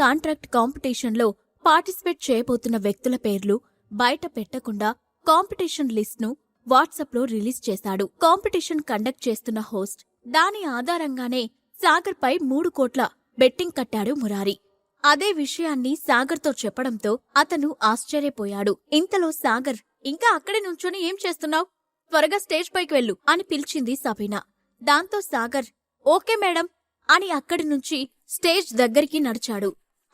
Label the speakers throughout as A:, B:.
A: Contract కాంపిటీషన్లో participate చేయబోతున్న వ్యక్తుల పేర్లు బయట పెట్టకుండా కాంపిటీషన్ లిస్ట్ను వాట్సాప్లో రిలీజ్ చేశాడు. కాంపిటీషన్ కండక్ట్ చేస్తున్న హోస్ట్ దాని ఆధారంగానే సాగర్పై మూడు కోట్ల బెట్టింగ్ కట్టాడు మురారి. అదే విషయాన్ని సాగర్తో చెప్పడంతో అతను ఆశ్చర్యపోయాడు. ఇంతలో సాగర్ ఇంకా అక్కడే నుంచొని ఏం చేస్తున్నావ్? త్వరగా స్టేజ్ పైకి వెళ్ళు అని పిలిచింది సబీనా. దాంతో సాగర్ ఓకే మేడం అని అక్కడి నుంచి స్టేజ్ దగ్గరికి నడిచాడు.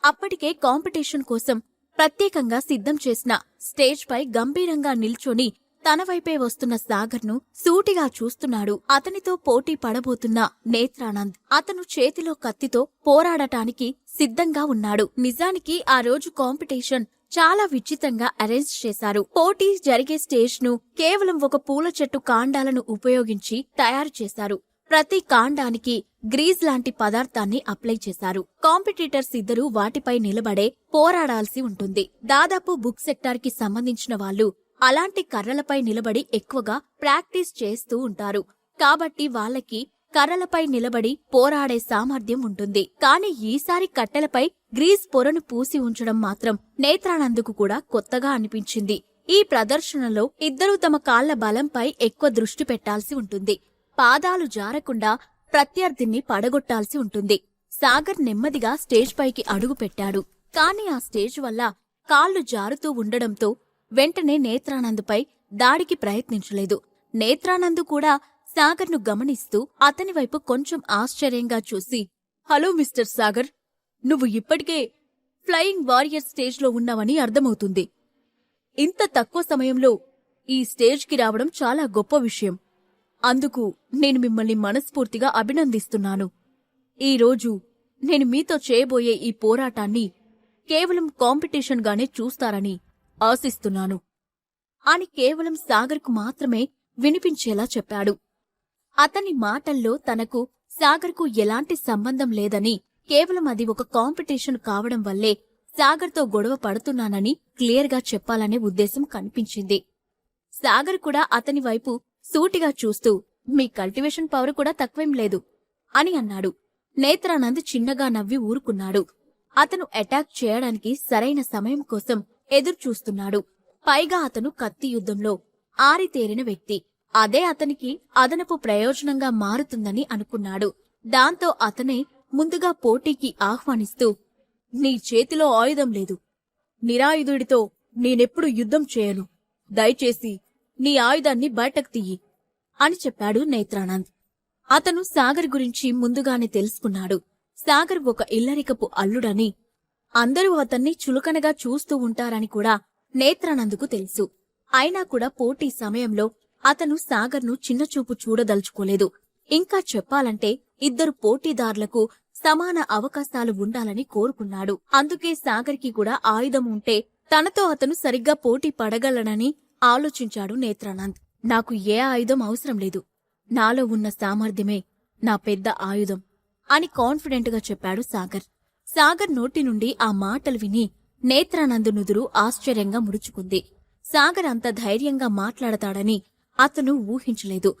A: అప్పటికే కాంపిటీషన్ కోసం ప్రత్యేకంగా సిద్ధం చేసిన స్టేజ్పై గంభీరంగా నిల్చొని తన వైపే వస్తున్న సాగర్ను సూటిగా చూస్తున్నాడు. అతనితో పోటీ పడబోతున్న నేత్రానంద్. అతను చేతిలో కత్తితో పోరాడటానికి సిద్ధంగా ఉన్నాడు. నిజానికి ఆ రోజు కాంపిటీషన్ చాలా విచిత్రంగా అరేంజ్ చేశారు. పోటీ జరిగే స్టేజ్ను కేవలం ఒక పూల చెట్టు కాండాలను ఉపయోగించి తయారు చేశారు. ప్రతి కాండానికి గ్రీజ్ లాంటి పదార్థాన్ని అప్లై చేశారు. కాంపిటీటర్స్ ఇద్దరూ వాటిపై నిలబడే పోరాడాల్సి ఉంటుంది. దాదాపు బుక్ సెక్టార్కి సంబంధించిన వాళ్ళు అలాంటి కర్రలపై నిలబడి ఎక్కువగా ప్రాక్టీస్ చేస్తూ ఉంటారు. కాబట్టి వాళ్ళకి కర్రలపై నిలబడి పోరాడే సామర్థ్యం ఉంటుంది. కానీ ఈసారి కట్టెలపై గ్రీజ్ పొరను పూసి ఉంచడం మాత్రం నేత్రానందుకు కూడా కొత్తగా అనిపించింది. ఈ ప్రదర్శనలో ఇద్దరూ తమ కాళ్ళ బలంపై ఎక్కువ దృష్టి పెట్టాల్సి ఉంటుంది. పాదాలు జారకుండా ప్రత్యర్థిని పడగొట్టాల్సి ఉంటుంది. సాగర్ నెమ్మదిగా స్టేజ్ పైకి అడుగు పెట్టాడు. కాని ఆ స్టేజ్ వల్ల కాళ్ళు జారుతూ ఉండడంతో వెంటనే నేత్రానందుపై దాడికి ప్రయత్నించలేదు. నేత్రానందు కూడా సాగర్ను గమనిస్తూ అతని వైపు కొంచెం ఆశ్చర్యంగా చూసి హలో మిస్టర్ సాగర్ నువ్వు ఇప్పటికే ఫ్లయింగ్ వారియర్ స్టేజ్లో ఉన్నావని అర్థమవుతుంది. ఇంత తక్కువ సమయంలో ఈ స్టేజ్కి రావడం చాలా గొప్ప విషయం. అందుకు నేను మిమ్మల్ని మనస్ఫూర్తిగా అభినందిస్తున్నాను. ఈరోజు నేను మీతో చేయబోయే ఈ పోరాటాన్ని కేవలం కాంపిటీషన్గానే చూస్తారని ఆశిస్తున్నాను. అని కేవలం సాగర్కు మాత్రమే వినిపించేలా చెప్పాడు. అతని మాటల్లో తనకు సాగర్కు ఎలాంటి సంబంధం లేదని కేవలం అది ఒక కాంపిటీషన్ కావడం వల్లే సాగర్తో గొడవ పడుతున్నానని క్లియర్గా చెప్పాలనే ఉద్దేశం కనిపించింది. సాగర్ కూడా అతని వైపు సూటిగా చూస్తూ మీ కల్టివేషన్ పవర్ కూడా తక్కువేం లేదు అని అన్నాడు. నేత్రానంద్ చిన్నగా నవ్వి ఊరుకున్నాడు. అతను అటాక్ చేయడానికి సరైన సమయం కోసం ఎదురుచూస్తున్నాడు. పైగా అతను కత్తి యుద్ధంలో ఆరితేరిన వ్యక్తి. అదే అతనికి అదనపు ప్రయోజనంగా మారుతుందని అనుకున్నాడు. దాంతో అతనే ముందుగా పోటీకి ఆహ్వానిస్తూ నీ చేతిలో ఆయుధం లేదు. నిరాయుధుడితో నేనెప్పుడు యుద్ధం చేయను. దయచేసి నీ ఆయుధాన్ని బయటకు తీయి అని చెప్పాడు నేత్రానంద్. అతను సాగర్ గురించి ముందుగానే తెలుసుకున్నాడు. సాగర్ ఒక ఇల్లరికపు అల్లుడని అందరూ అతన్ని చులకనగా చూస్తూ ఉంటారని కూడా నేత్రానందుకు తెలుసు. అయినా కూడా పోటీ సమయంలో అతను సాగర్ను చిన్నచూపు చూడదలుచుకోలేదు. ఇంకా చెప్పాలంటే ఇద్దరు పోటీదారులకు సమాన అవకాశాలు ఉండాలని కోరుకున్నాడు. అందుకే సాగర్కి కూడా ఆయుధం ఉంటే తనతో అతను సరిగ్గా పోటీ పడగలనని ఆలోచించాడు నేత్రానంద్. నాకు ఏ ఆయుధం అవసరం లేదు. నాలో ఉన్న సామర్థ్యమే నా పెద్ద ఆయుధం అని కాన్ఫిడెంట్గా చెప్పాడు సాగర్. సాగర్ నోటి నుండి ఆ మాటలు విని నేత్రానందు నుదురు ఆశ్చర్యంగా ముడుచుకుంది. సాగర్ అంత ధైర్యంగా మాట్లాడతాడని అతను ఊహించలేదు.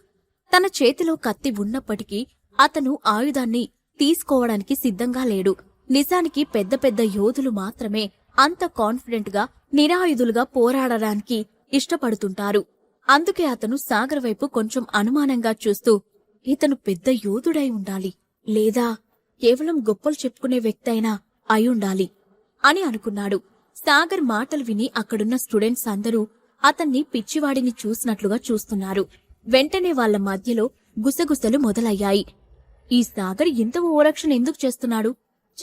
A: తన చేతిలో కత్తి ఉన్నప్పటికీ అతను ఆయుధాన్ని తీసుకోవడానికి సిద్ధంగా లేడు. నిజానికి పెద్ద పెద్ద యోధులు మాత్రమే అంత కాన్ఫిడెంట్గా నిరాయుధులుగా పోరాడడానికి ఇష్టపడుతుంటారు. అందుకే అతను సాగర్ వైపు కొంచెం అనుమానంగా చూస్తూ ఇతను పెద్ద యోధుడై ఉండాలి. లేదా కేవలం గొప్పలు చెప్పుకునే వ్యక్తి అయినా అయుండాలి అని అనుకున్నాడు. సాగర్ మాటలు విని అక్కడున్న స్టూడెంట్స్ అందరూ అతన్ని పిచ్చివాడిని చూసినట్లుగా చూస్తున్నారు. వెంటనే వాళ్ళ మధ్యలో గుసగుసలు మొదలయ్యాయి. ఈ సాగర్ ఇంత ఓరక్షణ ఎందుకు చేస్తున్నాడు?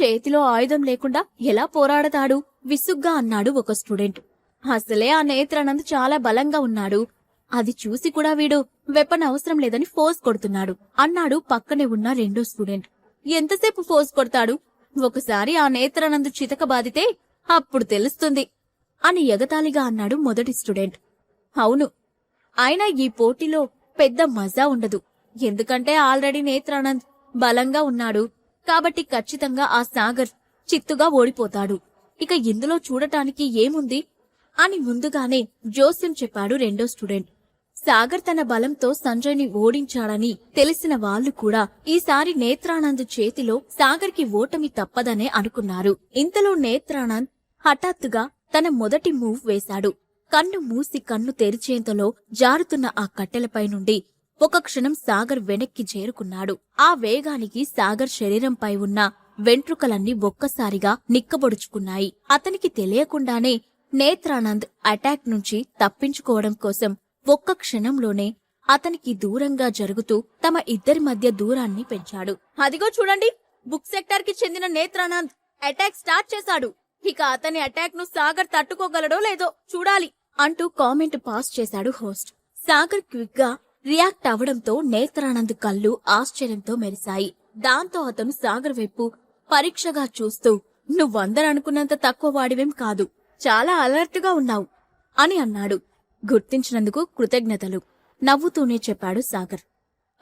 A: చేతిలో ఆయుధం లేకుండా ఎలా పోరాడతాడు? విసుగ్గా అన్నాడు ఒక స్టూడెంట్. అసలే ఆ నేత్రానంద్ చాలా బలంగా ఉన్నాడు. అది చూసి కూడా వీడు వెపన్ అవసరం లేదని ఫోర్స్ కొడుతున్నాడు. అన్నాడు పక్కనే ఉన్న రెండో స్టూడెంట్. ఎంతసేపు ఫోర్స్ కొడతాడు? ఒకసారి ఆ నేత్రానంద్ చితక బాధితే అప్పుడు తెలుస్తుంది అని ఎగతాళిగా అన్నాడు మొదటి స్టూడెంట్. అవును. అయినా ఈ పోటీలో పెద్ద మజా ఉండదు. ఎందుకంటే ఆల్రెడీ నేత్రానంద్ బలంగా ఉన్నాడు. కాబట్టి ఖచ్చితంగా ఆ సాగర్ చిత్తుగా ఓడిపోతాడు. ఇక ఇందులో చూడటానికి ఏముంది? అని ముందుగానే జోస్యం చెప్పాడు రెండో స్టూడెంట్. సాగర్ తన బలంతో సంజయ్ని ఓడించాడని తెలిసిన వాళ్ళు కూడా ఈసారి నేత్రానంద్ చేతిలో సాగర్కి ఓటమి తప్పదనే అనుకున్నారు. ఇంతలో నేత్రానంద్ హఠాత్తుగా తన మొదటి మూవ్ వేశాడు. కన్ను మూసి కన్ను తెరిచేంతలో జారుతున్న ఆ కట్టెలపై నుండి ఒక క్షణం సాగర్ వెనక్కి చేరుకున్నాడు. ఆ వేగానికి సాగర్ శరీరంపై ఉన్న వెంట్రుకలన్నీ ఒక్కసారిగా నిక్కబొడుచుకున్నాయి. అతనికి తెలియకుండానే నేత్రానంద్ అటాక్ నుంచి తప్పించుకోవడం కోసం ఒక్క క్షణంలోనే అతనికి దూరంగా జరుగుతూ తమ ఇద్దరి మధ్య దూరాన్ని పెంచాడు. అదిగో చూడండి బుక్ సెక్టార్కి చెందిన నేత్రానంద్ అటాక్ స్టార్ట్ చేశాడు. ఇక అతని అటాక్ను సాగర్ తట్టుకోగలడో లేదో చూడాలి అంటూ కామెంట్ పాస్ చేశాడు హోస్ట్. సాగర్ క్విక్గా రియాక్ట్ అవడంతో నేత్రానంద్ కళ్ళు ఆశ్చర్యంతో మెరిశాయి. దాంతో అతను సాగర్ వైపు పరీక్షగా చూస్తూ నువ్వందరనుకున్నంత తక్కువ వాడివేం కాదు. చాలా అలర్ట్గా ఉన్నావు అని అన్నాడు. గుర్తించినందుకు కృతజ్ఞతలు. నవ్వుతూనే చెప్పాడు సాగర్.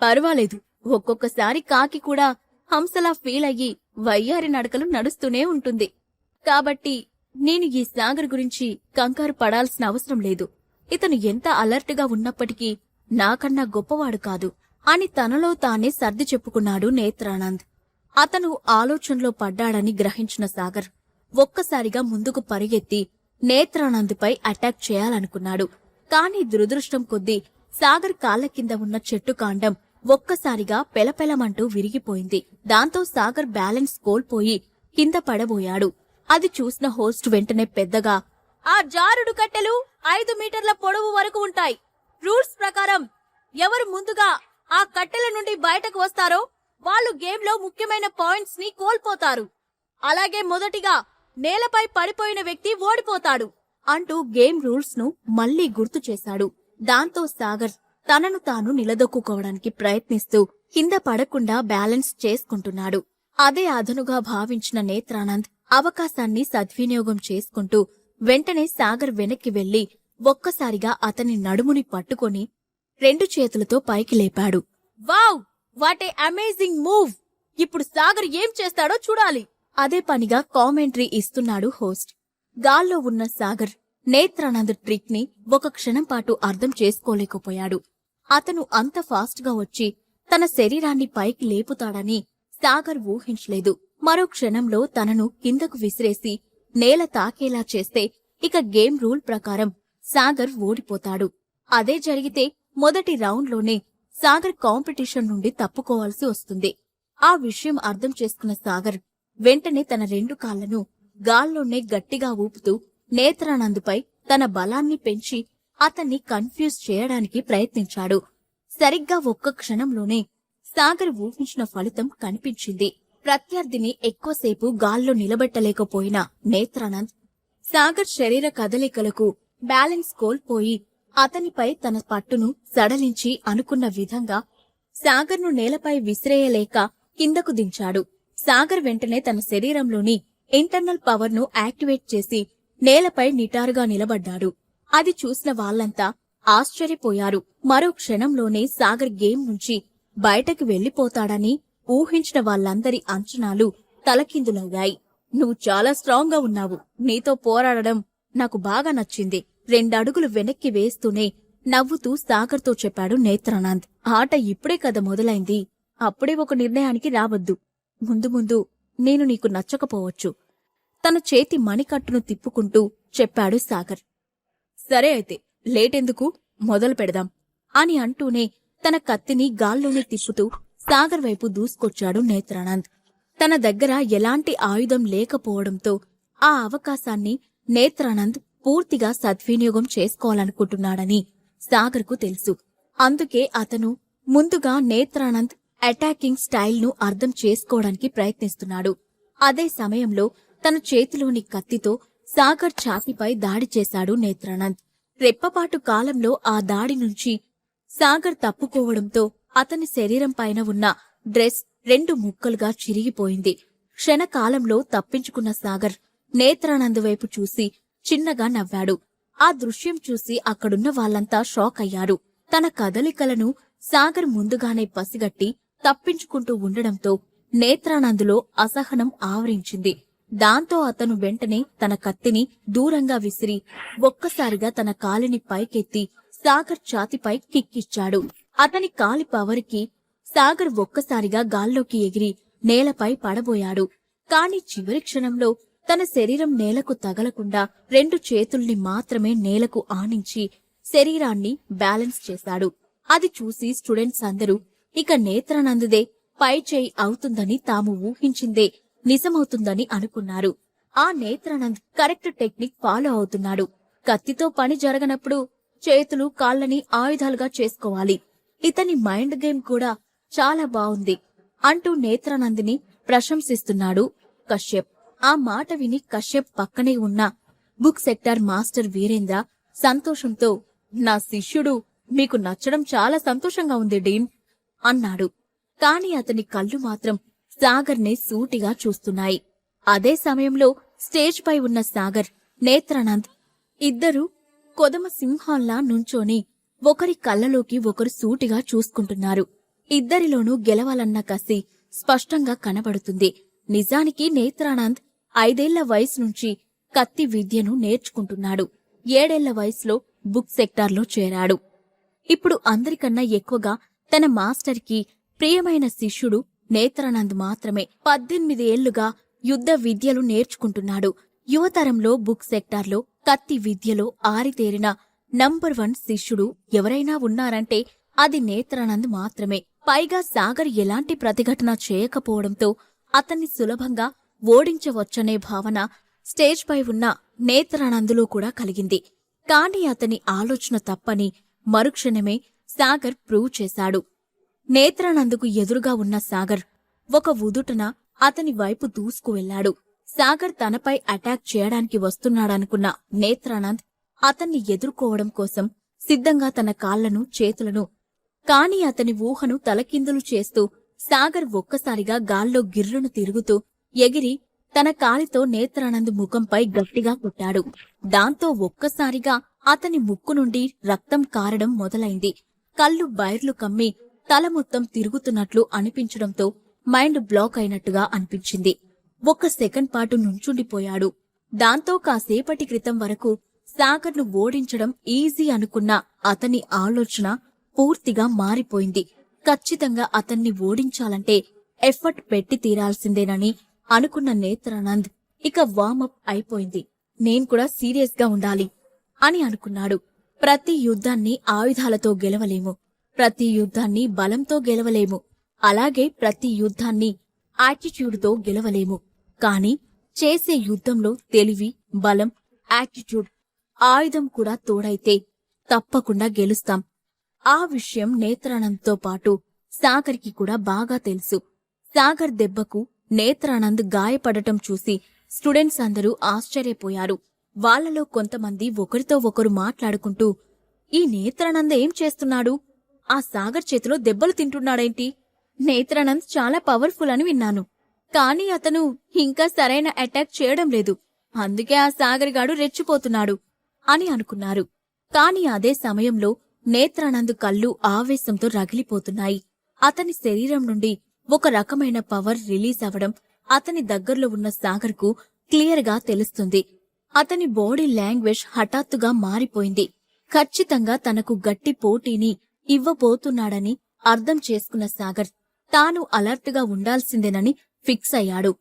A: పర్వాలేదు ఒక్కొక్కసారి కాకి కూడా హంసలా ఫీల్ అయ్యి వయ్యారి నడకలు నడుస్తూనే ఉంటుంది. కాబట్టి నేను ఈ సాగర్ గురించి కంగారు పడాల్సిన అవసరం లేదు. ఇతను ఎంత అలర్ట్గా ఉన్నప్పటికీ నాకన్నా గొప్పవాడు కాదు అని తనలో తానే సర్ది చెప్పుకున్నాడు నేత్రానంద్. అతను ఆలోచనలో పడ్డాడని గ్రహించిన సాగర్. ఒక్కసారిగా ముందుకు పరిగెత్తి నేత్రానంద్పై అటాక్ చేయాలనుకున్నాడు. కాని దురదృష్టం కొద్దీ సాగర్ కాళ్ళ కింద ఉన్న చెట్టు కాండం ఒక్కసారిగా పెలపెలమంటూ విరిగిపోయింది. దాంతో సాగర్ బ్యాలెన్స్ కోల్పోయి కింద పడబోయాడు. అది చూసిన హోస్ట్ వెంటనే పెద్దగా ఆ జారుడు కట్టెలు ఐదు మీటర్ల పొడవు వరకు ఉంటాయి. రూల్స్ ప్రకారం ఎవరు ముందుగా ఆ కట్టెల నుండి బయటకు వస్తారో వాళ్ళు గేమ్లో ముఖ్యమైన పాయింట్స్ని కోల్పోతారు. అలాగే మొదటిగా నేలపై పడిపోయిన వ్యక్తి ఓడిపోతాడు అంటూ గేమ్ రూల్స్ను మళ్ళీ గుర్తు చేశాడు. దాంతో సాగర్ తనను తాను నిలదొక్కుకోవడానికి ప్రయత్నిస్తూ కింద పడకుండా బ్యాలెన్స్ చేసుకుంటున్నాడు. అదే అదనుగా భావించిన నేత్రానంద్ అవకాశాన్ని సద్వినియోగం చేసుకుంటూ వెంటనే సాగర్ వెనక్కి వెళ్ళి ఒక్కసారిగా అతని నడుముని పట్టుకొని రెండు చేతులతో పైకి లేపాడు. Wow! What a amazing move! ఇప్పుడు సాగర్ ఏం చేస్తాడో చూడాలి! అదే పనిగా కామెంట్రీ ఇస్తున్నాడు హోస్ట్. గాల్లో ఉన్న సాగర్ నేత్రానంద్ ట్రిక్ని ఒక క్షణం పాటు అర్థం చేసుకోలేకపోయాడు. అతను అంత ఫాస్ట్గా వచ్చి తన శరీరాన్ని పైకి లేపుతాడని సాగర్ ఊహించలేదు. మరో క్షణంలో తనను కిందకు విసిరేసి నేల తాకేలా చేస్తే ఇక గేమ్ రూల్ ప్రకారం సాగర్ ఓడిపోతాడు. అదే జరిగితే మొదటి రౌండ్లోనే సాగర్ కాంపిటీషన్ నుండి తప్పుకోవాల్సి వస్తుంది. ఆ విషయం అర్థం చేసుకున్న సాగర్ వెంటనే తన రెండు కాళ్ళను గాల్లోనే గట్టిగా ఊపుతూ నేత్రానందుపై తన బలాన్ని పెంచి అతన్ని కన్ఫ్యూజ్ చేయడానికి ప్రయత్నించాడు. సరిగ్గా ఒక్క క్షణంలోనే సాగర్ ఊహించిన ఫలితం కనిపించింది. ప్రత్యర్థిని ఎక్కువసేపు గాల్లో నిలబెట్టలేకపోయిన నేత్రానంద్ సాగర్ శరీర కదలికలకు బ్యాలెన్స్ కోల్పోయి అతనిపై తన పట్టును సడలించి అనుకున్న విధంగా సాగర్ను నేలపై విసిరేయలేక కిందకు దించాడు. సాగర్ వెంటనే తన శరీరంలోని ఇంటర్నల్ పవర్ను యాక్టివేట్ చేసి నేలపై నిటారుగా నిలబడ్డాడు. అది చూసిన వాళ్ళంతా ఆశ్చర్యపోయారు. మరో క్షణంలోనే సాగర్ గేమ్ నుంచి బయటకు వెళ్ళిపోతాడని ఊహించిన వాళ్ళందరి అంచనాలు తలకిందులయ్యాయి. నువ్వు చాలా స్ట్రాంగ్గా ఉన్నావు. నీతో పోరాడడం నాకు బాగా నచ్చింది. రెండడుగులు వెనక్కి వేస్తూనే నవ్వుతూ సాగర్తో చెప్పాడు నేత్రానంద్. ఆట ఇప్పుడే కదా మొదలైంది. అప్పుడే ఒక నిర్ణయానికి రావద్దు. ముందు ముందు నేను నీకు నచ్చకపోవచ్చు. తన చేతి మణికట్టును తిప్పుకుంటూ చెప్పాడు సాగర్. సరే అయితే లేటెందుకు? మొదలు పెడదాం అని అంటూనే తన కత్తిని గాల్లోనే తిప్పుతూ సాగర్ వైపు దూసుకొచ్చాడు నేత్రానంద్. తన దగ్గర ఎలాంటి ఆయుధం లేకపోవడంతో ఆ అవకాశాన్ని నేత్రానంద్ పూర్తిగా సద్వినియోగం చేసుకోవాలనుకుంటున్నాడని సాగర్కు తెలుసు. అందుకే అతను ముందుగా నేత్రానంద్ అటాకింగ్ స్టైల్ను అర్థం చేసుకోవడానికి ప్రయత్నిస్తున్నాడు. అదే సమయంలో తన చేతిలోని కత్తితో సాగర్ ఛాతీపై దాడి చేశాడు నేత్రానంద్. రెప్పపాటు కాలంలో ఆ దాడి నుంచి సాగర్ తప్పుకోవడంతో అతని శరీరం పైన ఉన్న డ్రెస్ రెండు ముక్కలుగా చిరిగిపోయింది. క్షణకాలంలో తప్పించుకున్న సాగర్ నేత్రానంద్ వైపు చూసి చిన్నగా నవ్వాడు. ఆ దృశ్యం చూసి అక్కడున్న వాళ్ళంతా షాక్ అయ్యారు తన కదలికలను సాగర్ ముందుగానే పసిగట్టి తప్పించుకుంటూ ఉండడంతో నేత్రానందులో అసహనం ఆవరించింది. దాంతో అతను వెంటనే తన కత్తిని దూరంగా విసిరి ఒక్కసారిగా తన కాలిని పైకెత్తి సాగర్ ఛాతిపై కిక్కిచ్చాడు. అతని కాలి పవరికి సాగర్ ఒక్కసారిగా గాల్లోకి ఎగిరి నేలపై పడబోయాడు. కాని చివరి క్షణంలో తన శరీరం నేలకు తగలకుండా రెండు చేతుల్ని మాత్రమే నేలకు ఆనించి శరీరాన్ని బ్యాలెన్స్ చేశాడు. అది చూసి స్టూడెంట్స్ అందరూ ఇక నేత్రానందుదే పై చేయి అవుతుందని తాము ఊహించిందే నిజమవుతుందని అనుకున్నారు. ఆ నేత్రానంద్ కరెక్ట్ టెక్నిక్ ఫాలో అవుతున్నాడు. కత్తితో పని జరగనప్పుడు చేతులు కాళ్ళని ఆయుధాలుగా చేసుకోవాలి. ఇతని మైండ్ గేమ్ కూడా చాలా బావుంది అంటూ నేత్రానందిని ప్రశంసిస్తున్నాడు కశ్యప్. ఆ మాట విని కశ్యప్ పక్కనే ఉన్న బుక్ సెక్టార్ మాస్టర్ వీరేంద్ర సంతోషంతో నా శిష్యుడు మీకు నచ్చడం చాలా సంతోషంగా ఉంది డీన్. అన్నాడు. కాని అతని కళ్ళు మాత్రం సాగర్నే సూటిగా చూస్తున్నాయి. అదే సమయంలో స్టేజ్పై ఉన్న సాగర్ నేత్రానంద్ ఇద్దరూ కొదమ సింహాల్లా నుంచోని ఒకరి కళ్ళలోకి ఒకరు సూటిగా చూసుకుంటున్నారు. ఇద్దరిలోనూ గెలవాలన్న కసి స్పష్టంగా కనబడుతుంది. నిజానికి నేత్రానంద్ ఐదేళ్ళ వయసు నుంచి కత్తి విద్యను నేర్చుకుంటున్నాడు. ఏడేళ్ళ వయసులో బుక్ సెక్టార్లో చేరాడు. ఇప్పుడు అందరికన్నా ఎక్కువగా తన మాస్టర్కి ప్రియమైన శిష్యుడు నేత్రానంద్ మాత్రమే పద్దెనిమిది ఏళ్ళుగా యుద్ధ విద్యలు నేర్చుకుంటున్నాడు. యువతరంలో బుక్ సెక్టార్లో కత్తి విద్యలో ఆరితేరిన నంబర్ వన్ శిష్యుడు ఎవరైనా ఉన్నారంటే అది నేత్రానంద్ మాత్రమే. పైగా సాగర్ ఎలాంటి ప్రతిఘటన చేయకపోవడంతో అతన్ని సులభంగా ఓడించవచ్చనే భావన స్టేజ్పై ఉన్న నేత్రానందులో కూడా కలిగింది. కాని అతని ఆలోచన తప్పని మరుక్షణమే సాగర్ ప్రూవ్ చేశాడు. నేత్రానందుకు ఎదురుగా ఉన్న సాగర్ ఒక ఉదుటన అతని వైపు దూసుకు వెళ్ళాడు సాగర్ తనపై అటాక్ చేయడానికి వస్తున్నాడనుకున్న నేత్రానంద్ అతన్ని ఎదుర్కోవడం కోసం సిద్ధంగా తన కాళ్ళను చేతులను కాని అతని ఊహను తలకిందులు చేస్తూ సాగర్ ఒక్కసారిగా గాల్లో గిర్రును తిరుగుతూ ఎగిరి తన కాలితో నేత్రానంద్ ముఖంపై గట్టిగా కొట్టాడు. దాంతో ఒక్కసారిగా అతని ముక్కు నుండి రక్తం కారడం మొదలైంది. కళ్ళు బైర్లు కమ్మి తల మొత్తం తిరుగుతున్నట్లు అనిపించడంతో మైండ్ బ్లాక్ అయినట్టుగా అనిపించింది. ఒక్క సెకండ్ పాటు నుంచుండిపోయాడు. దాంతో కాసేపటి క్రితం వరకు సాగర్ను ఓడించడం ఈజీ అనుకున్న అతని ఆలోచన పూర్తిగా మారిపోయింది. ఖచ్చితంగా అతన్ని ఓడించాలంటే ఎఫర్ట్ పెట్టి తీరాల్సిందేనని అనుకున్న నేత్రానంద్ ఇక వామప్ అయిపోయింది. నేను కూడా సీరియస్గా ఉండాలి అని అనుకున్నాడు. ప్రతి యుద్ధాన్ని ఆయుధాలతో గెలవలేము. ప్రతి యుద్ధాన్ని బలంతో గెలవలేము. అలాగే ప్రతి యుద్ధాన్ని యాటిట్యూడ్తో గెలవలేము. కాని చేసే యుద్ధంలో తెలివి బలం యాటిట్యూడ్ ఆయుధం కూడా తోడైతే తప్పకుండా గెలుస్తాం. ఆ విషయం నేత్రానంద్తో పాటు సాగర్కి కూడా బాగా తెలుసు. సాగర్ దెబ్బకు నేత్రానంద్ గాయపడటం చూసి స్టూడెంట్స్ అందరూ ఆశ్చర్యపోయారు. వాళ్ళలో కొంతమంది ఒకరితో ఒకరు మాట్లాడుకుంటూ ఈ నేత్రానంద్ ఏం చేస్తున్నాడు? ఆ సాగర్ చేతిలో దెబ్బలు తింటున్నాడేంటి? నేత్రానంద్ చాలా పవర్ఫుల్ అని విన్నాను. కానీ అతను ఇంకా సరైన అటాక్ చేయడం లేదు. అందుకే ఆ సాగర్ గాడు రెచ్చిపోతున్నాడు అని అనుకున్నారు. కాని అదే సమయంలో నేత్రానంద్ కళ్ళు ఆవేశంతో రగిలిపోతున్నాయి. అతని శరీరం నుండి ఒక రకమైన పవర్ రిలీజ్ అవడం అతని దగ్గరలో ఉన్న సాగర్కు క్లియర్గా తెలుస్తుంది. అతని బాడీ లాంగ్వేజ్ హఠాత్తుగా మారిపోయింది. ఖచ్చితంగా తనకు గట్టి పోటీని ఇవ్వబోతున్నాడని అర్థం చేసుకున్న సాగర్ తాను అలర్ట్గా ఉండాల్సిందేనని ఫిక్స్ అయ్యాడు.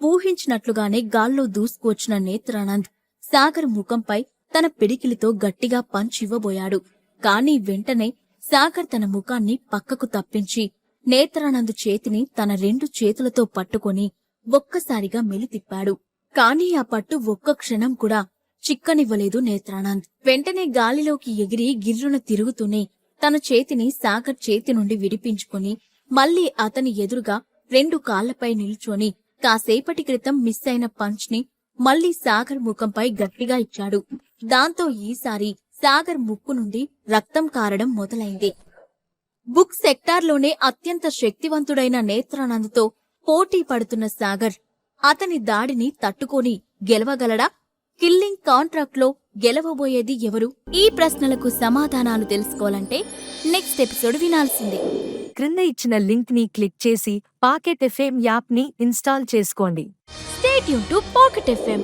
A: ఊహించినట్లుగానే గాల్లో దూసుకువచ్చిన నేత్రానంద్ సాగర్ ముఖంపై తన పిడికిలితో గట్టిగా పంచ్ ఇవ్వబోయాడు. కాని వెంటనే సాగర్ తన ముఖాన్ని పక్కకు తప్పించి నేత్రానంద్ చేతిని తన రెండు చేతులతో పట్టుకొని ఒక్కసారిగా మెలితిప్పాడు. కాని ఆ పట్టు ఒక్క క్షణం కూడా చిక్కనివ్వలేదు నేత్రానంద్. వెంటనే గాలిలోకి ఎగిరి గిర్రున తిరుగుతూనే తన చేతిని సాగర్ చేతి నుండి విడిపించుకొని మళ్ళీ అతని ఎదురుగా రెండు కాళ్ళపై నిల్చొని కాసేపటి క్రితం మిస్ అయిన పంచ్ని మళ్ళీ సాగర్ ముఖంపై గట్టిగా ఇచ్చాడు. దాంతో ఈసారి సాగర్ ముక్కు నుండి రక్తం కారడం మొదలైంది. బుక్ సెక్టార్లోనే అత్యంత శక్తివంతుడైన నేత్రానంద్తో పోటీ పడుతున్న సాగర్ అతని దాడిని తట్టుకొని గెలవగలడా? కిల్లింగ్ కాంట్రాక్ట్లో గెలవబోయేది ఎవరు? ఈ ప్రశ్నలకు సమాధానాలు తెలుసుకోవాలంటే నెక్స్ట్ ఎపిసోడ్ వినాల్సిందే.
B: క్రింద ఇచ్చిన లింక్ని క్లిక్ చేసి పాకెట్ ఎఫ్ఎం యాప్ని ఇన్స్టాల్ చేసుకోండి.
A: Stay tuned to Pocket FM